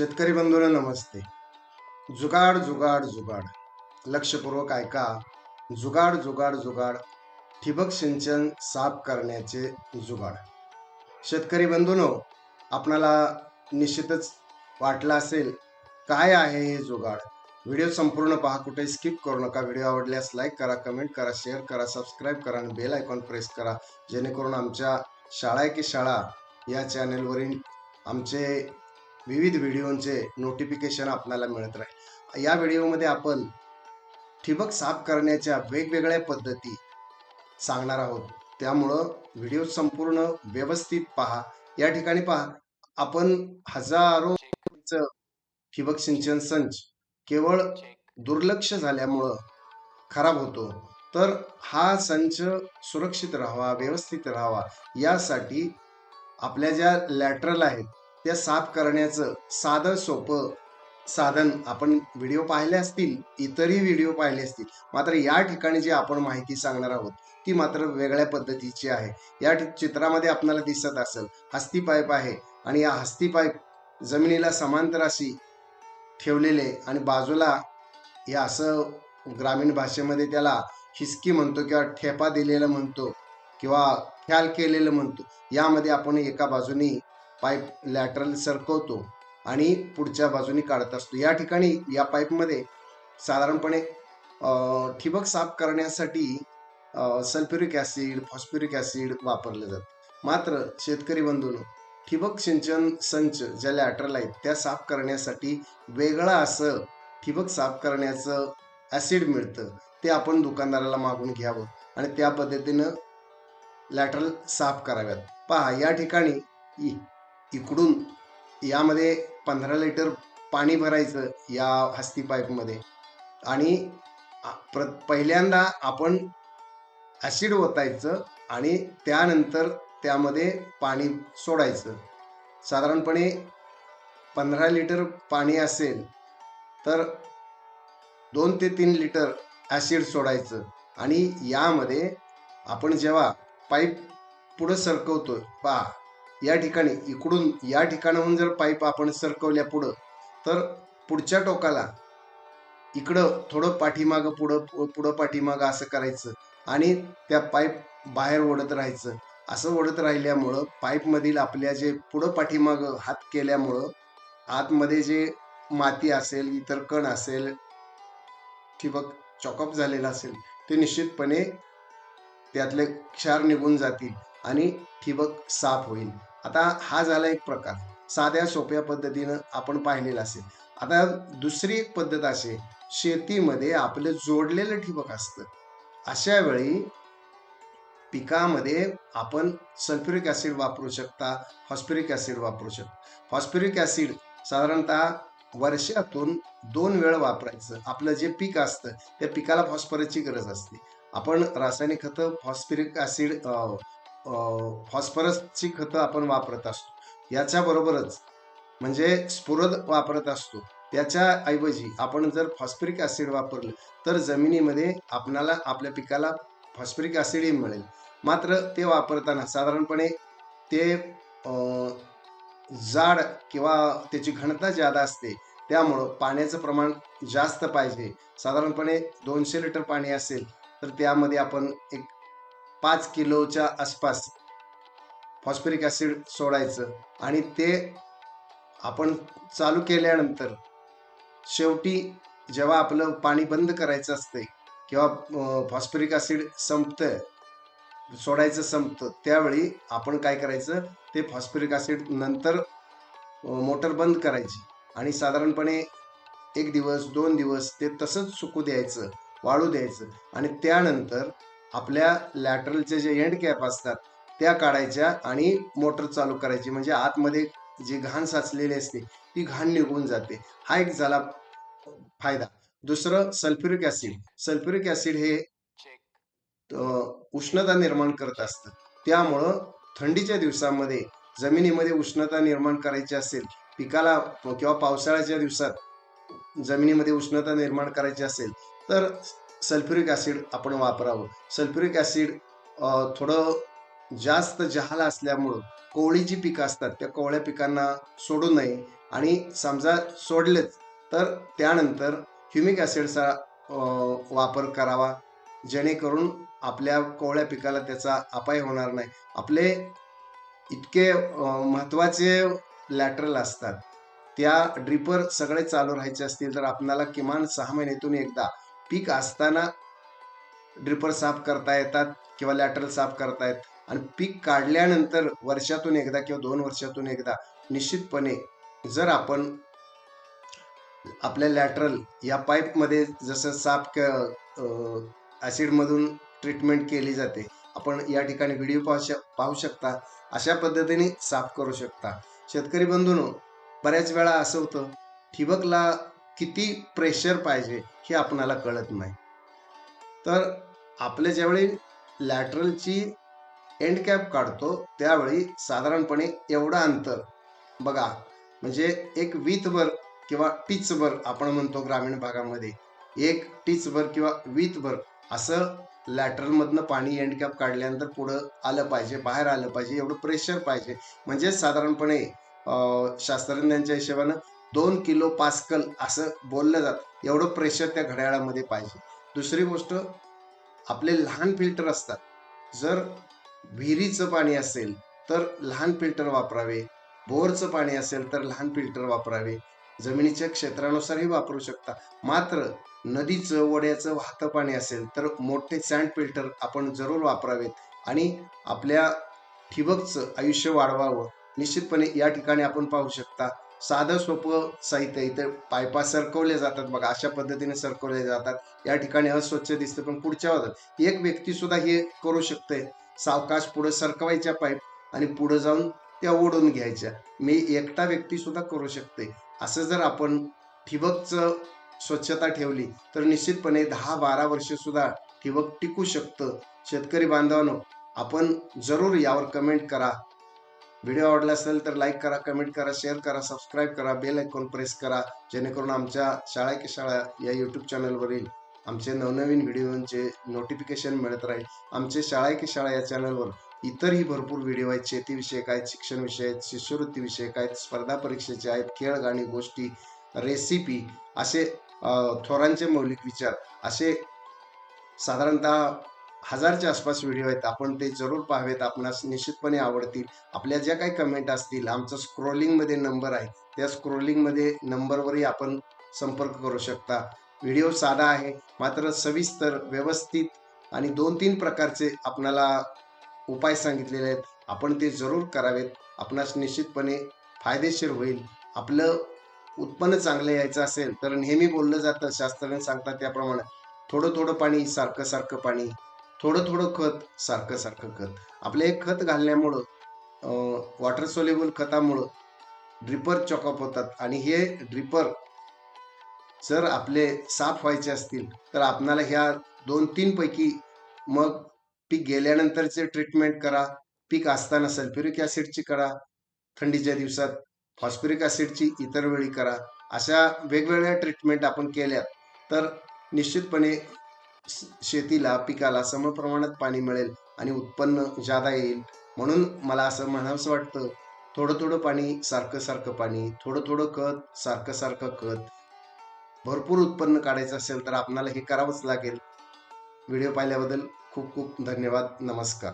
शेतकरी बंधूंनो नमस्ते. जुगाड जुगाड जुगाड. लक्षपूर्वक ऐका. जुगाड जुगाड जुगाड. ठिबक सिंचन साफ करण्याचे जुगाड. शेतकरी बंधूनो आपणाला निश्चितच वाटलं असेल काय आहे हे जुगाड? व्हिडिओ संपूर्ण पहा कुठे स्किप करू नका. व्हिडिओ आवडल्यास लाईक करा कमेंट करा शेअर करा सबस्क्राईब करा आणि बेल आयकॉन प्रेस करा. जेणेकरून आमच्या शाळा की शाळा या चॅनेलवरील आमचे विविध व्हिडिओंचे नोटिफिकेशन आपल्याला मिळत राहील. या व्हिडिओमध्ये आपण ठिबक साफ करण्याच्या वेगवेगळ्या पद्धती सांगणार आहोत. त्यामुळं व्हिडिओ संपूर्ण व्यवस्थित पहा. या ठिकाणी पहा आपण हजारो ठिबक सिंचन संच केवळ दुर्लक्ष झाल्यामुळं खराब होतो. तर हा संच सुरक्षित राहावा व्यवस्थित राहावा. यासाठी आपल्या ज्या लॅटरल आहेत त्या साफ करण्याचं साधं सोपं साधन आपण व्हिडिओ पाहिले असतील इतरही व्हिडिओ पाहिले असतील मात्र या ठिकाणी जी आपण माहिती सांगणार आहोत ती मात्र वेगळ्या पद्धतीची आहे. या चित्रामध्ये आपल्याला दिसत असेल हस्ती पाईप आहे आणि या हस्ती पाईप जमिनीला समांतर अशी ठेवलेले आणि बाजूला हे असं ग्रामीण भाषेमध्ये त्याला हिसकी म्हणतो किंवा ठेपा दिलेलं म्हणतो किंवा ख्याल केलेलं म्हणतो. यामध्ये आपण एका बाजूनी पाईप लॅटरल सरकवतो आणि पुढच्या बाजूनी काढत असतो. या ठिकाणी या पाईपमध्ये साधारणपणे ठिबक साफ करण्यासाठी सल्फ्युरिक ॲसिड फॉस्फ्युरिक ॲसिड वापरले जातं मात्र शेतकरी बंधूंनो ठिबक सिंचन संच ज्या लॅटरल आहेत त्या साफ करण्यासाठी वेगळं असं ठिबक साफ करण्याचं ॲसिड मिळतं ते आपण दुकानदाराला मागून घ्यावं आणि त्या पद्धतीनं लॅटरल साफ कराव्यात. पहा या ठिकाणी इकडून यामध्ये पंधरा लिटर पाणी भरायचं या हस्ती पाईपमध्ये. आणि प्र पहिल्यांदा आपण ॲसिड ओतायचं आणि त्यानंतर त्यामध्ये पाणी सोडायचं. साधारणपणे पंधरा लिटर पाणी असेल तर दोन ते तीन लिटर ॲसिड सोडायचं. आणि यामध्ये आपण जेव्हा पाईप पुढं सरकवतो पा या ठिकाणी इकडून या ठिकाणाहून जर पाईप आपण सरकवल्या पुढं तर पुढच्या टोकाला इकडं थोडं पाठीमागं पुढं पु- पुढं पाठीमागं असं करायचं आणि त्या पाईप बाहेर ओढत राहायचं. असं ओढत राहिल्यामुळं पाईपमधील आपल्या जे पुढं पाठीमागं हात केल्यामुळं आतमध्ये जे माती असेल इतर कण असेल ठिबक चॉकअप झालेलं असेल ते निश्चितपणे त्यातले क्षार निघून जातील आणि ठिबक साफ होईल. आता हा झाला एक प्रकार. साध्या सोप्या पद्धतीनं आपण पाहिलेला असेल. आता दुसरी एक पद्धत असे शेतीमध्ये आपलं जोडलेलं ठिबक असतं. अशा वेळी पिकामध्ये आपण सल्फ्युरिक ॲसिड वापरू शकता फॉस्फरिक ॲसिड वापरू शकता. फॉस्फरिक ॲसिड साधारणतः वर्षातून दोन वेळ वापरायचं. आपलं जे पीक असतं त्या पिकाला फॉस्फरसची गरज असते. आपण रासायनिक खतं फॉस्फरिक ॲसिड फॉस्फरसची खतं आपण वापरत असतो. याच्याबरोबरच म्हणजे स्फुरद वापरत असतो. त्याच्या ऐवजी आपण जर फॉस्फरिक ॲसिड वापरलं तर जमिनीमध्ये आपणाला आपल्या पिकाला फॉस्फरिक ॲसिडही मिळेल. मात्र ते वापरताना साधारणपणे ते जाड किंवा त्याची घनता जादा असते त्यामुळं पाण्याचं प्रमाण जास्त पाहिजे. साधारणपणे दोनशे लिटर पाणी असेल तर त्यामध्ये आपण एक पाच किलोच्या आसपास फॉस्फरिक ॲसिड सोडायचं आणि ते आपण चालू केल्यानंतर शेवटी जेव्हा आपलं पाणी बंद करायचं असते किंवा फॉस्फरिक ॲसिड संपतं सोडायचं संपतं त्यावेळी आपण काय करायचं ते फॉस्फरिक ॲसिड नंतर मोटर बंद करायची आणि साधारणपणे एक दिवस दोन दिवस ते तसंच सुकू द्यायचं वाळू द्यायचं आणि त्यानंतर आपल्या लॅटरलचे जे एंड कॅप असतात त्या काढायच्या आणि मोटर चालू करायची. म्हणजे आतमध्ये जी घाण साचलेली असते ती घाण निघून जाते. हा एक झाला फायदा. दुसरं सल्फ्युरिक ॲसिड. सल्फ्युरिक ऍसिड हे उष्णता निर्माण करत असतं. त्यामुळं थंडीच्या दिवसामध्ये जमिनीमध्ये उष्णता निर्माण करायची असेल पिकाला किंवा पावसाळ्याच्या दिवसात जमिनीमध्ये उष्णता निर्माण करायची असेल तर सल्फ्युरिक ॲसिड आपण वापरावं. सल्फ्युरिक ॲसिड थोडं जास्त जहाल असल्यामुळं कोवळी जी पिकं असतात त्या कोवळ्या पिकांना सोडू नये आणि समजा सोडलेच तर त्यानंतर ह्युमिक ॲसिडचा वापर करावा जेणेकरून आपल्या कोवळ्या पिकाला त्याचा अपाय होणार नाही. आपले इतके महत्त्वाचे लॅटरल असतात. त्या ड्रिपर सगळे चालू राहायचे असतील तर आपणाला किमान सहा महिन्यातून एकदा पीक असताना ड्रिपर साफ करता येतात किंवा लॅटरल साफ करता येत. आणि पीक काढल्यानंतर वर्षातून एकदा किंवा दोन वर्षातून एकदा निश्चितपणे जर आपण आपल्या लॅटरल या पाईपमध्ये जसं साफ क ॲसिडमधून ट्रीटमेंट केली जाते आपण या ठिकाणी व्हिडिओ पाहू शक पाहू शकता. अशा पद्धतीने साफ करू शकता. शेतकरी बंधूंनो बऱ्याच वेळा असं होतं ठिबकला किती प्रेशर पाहिजे हे आपणाला कळत नाही. तर आपले ज्यावेळी लॅटरलची एंड कॅप काढतो त्यावेळी साधारणपणे एवढं अंतर बघा म्हणजे एक वीतभर किंवा टीचभर आपण म्हणतो ग्रामीण भागामध्ये एक टीचभर किंवा वीतभर असं लॅटरलमधनं पाणी एंड कॅप काढल्यानंतर पुढं आलं पाहिजे बाहेर आलं पाहिजे एवढं प्रेशर पाहिजे. म्हणजे साधारणपणे शास्त्रज्ञांच्या हिशोबानं दोन किलो पास्कल असं बोललं जातं. एवढं प्रेशर त्या घड्याळामध्ये पाहिजे. दुसरी गोष्ट आपले लहान फिल्टर असतात. जर विहिरीचं पाणी असेल तर लहान फिल्टर वापरावे. बोरचं पाणी असेल तर लहान फिल्टर वापरावे. जमिनीच्या क्षेत्रानुसारही वापरू शकता. मात्र नदीचं वड्याचं वाहतं पाणी असेल तर मोठे सँड फिल्टर आपण जरूर वापरावेत आणि आपल्या ठिबकचं आयुष्य वाढवावं. निश्चितपणे या ठिकाणी आपण पाहू शकता साधं सोपं साहित्य इथे पायपा सरकवले जातात. बघा अशा पद्धतीने सरकवले जातात. या ठिकाणी अस्वच्छ दिसतं पण पुढच्या वादात एक व्यक्ती सुद्धा हे करू शकते. सावकाश पुढे सरकवायच्या पाईप आणि पुढे जाऊन त्या ओढून घ्यायच्या. मी एकटा व्यक्ती सुद्धा करू शकते. असं जर आपण ठिबकचं स्वच्छता ठेवली तर निश्चितपणे दहा बारा वर्ष सुद्धा ठिबक टिकू शकतं. शेतकरी बांधवांनो आपण जरूर यावर कमेंट करा. व्हिडिओ आवडला असेल तर लाईक करा कमेंट करा शेअर करा सबस्क्राईब करा बेल आयकॉन प्रेस करा जेणेकरून आमच्या शाळा की शाळा या यूट्यूब चॅनलवरील आमचे नवनवीन व्हिडिओंचे नोटिफिकेशन मिळत राहील. आमचे शाळा की शाळा या चॅनलवर इतरही भरपूर व्हिडिओ आहेत शेतीविषयक आहेत शिक्षणविषयक आहेत शिष्यवृत्तीविषयक आहेत स्पर्धा परीक्षेचे आहेत खेळ गाणी गोष्टी रेसिपी असे थोरांचे मौलिक विचार असे साधारणतः हजारच्या आसपास व्हिडिओ आहेत. आपण ते जरूर पाहावेत. आपणास निश्चितपणे आवडतील. आपल्या ज्या काही कमेंट असतील आमचा स्क्रोलिंगमध्ये नंबर आहे. त्या स्क्रोलिंगमध्ये नंबरवरही आपण संपर्क करू शकता. व्हिडिओ साधा आहे. मात्र सविस्तर व्यवस्थित आणि दोन तीन प्रकारचे आपणाला उपाय सांगितलेले आहेत. आपण ते जरूर करावेत. आपणास निश्चितपणे फायदेशीर होईल. आपलं उत्पन्न चांगलं यायचं असेल तर नेहमी बोललं जातं. शास्त्रज्ञ सांगतात त्याप्रमाणे थोडं थोडं पाणी सारखं सारखं पाणी. थोडं थोडं खत सारखं सारखं खत. आपले हे खत घालण्यामुळं वॉटर सोलेबल खतामुळं ड्रिपर चॉकअप होतात. आणि हे ड्रिपर जर आपले साफ व्हायचे असतील तर आपणाला ह्या दोन तीन पैकी मग पीक गेल्यानंतरचे ट्रीटमेंट करा. पीक असताना सल्फ्युरिक ॲसिडची करा. थंडीच्या दिवसात फॉस्फरिक ॲसिडची इतर वेळी करा. अशा वेगवेगळ्या ट्रीटमेंट आपण केल्या तर निश्चितपणे शेतीला पिकाला समप्रमाणात पाणी मिळेल आणि उत्पन्न जादा येईल. म्हणून मला असं म्हणावंसं वाटतं थोडं थोडं पाणी सारखं सारखं पाणी थोडं थोडं खत सारखं सारखं खत. भरपूर उत्पन्न काढायचं असेल तर आपणाला हे करावंच लागेल. व्हिडिओ पाहिल्याबद्दल खूप खूप धन्यवाद. नमस्कार.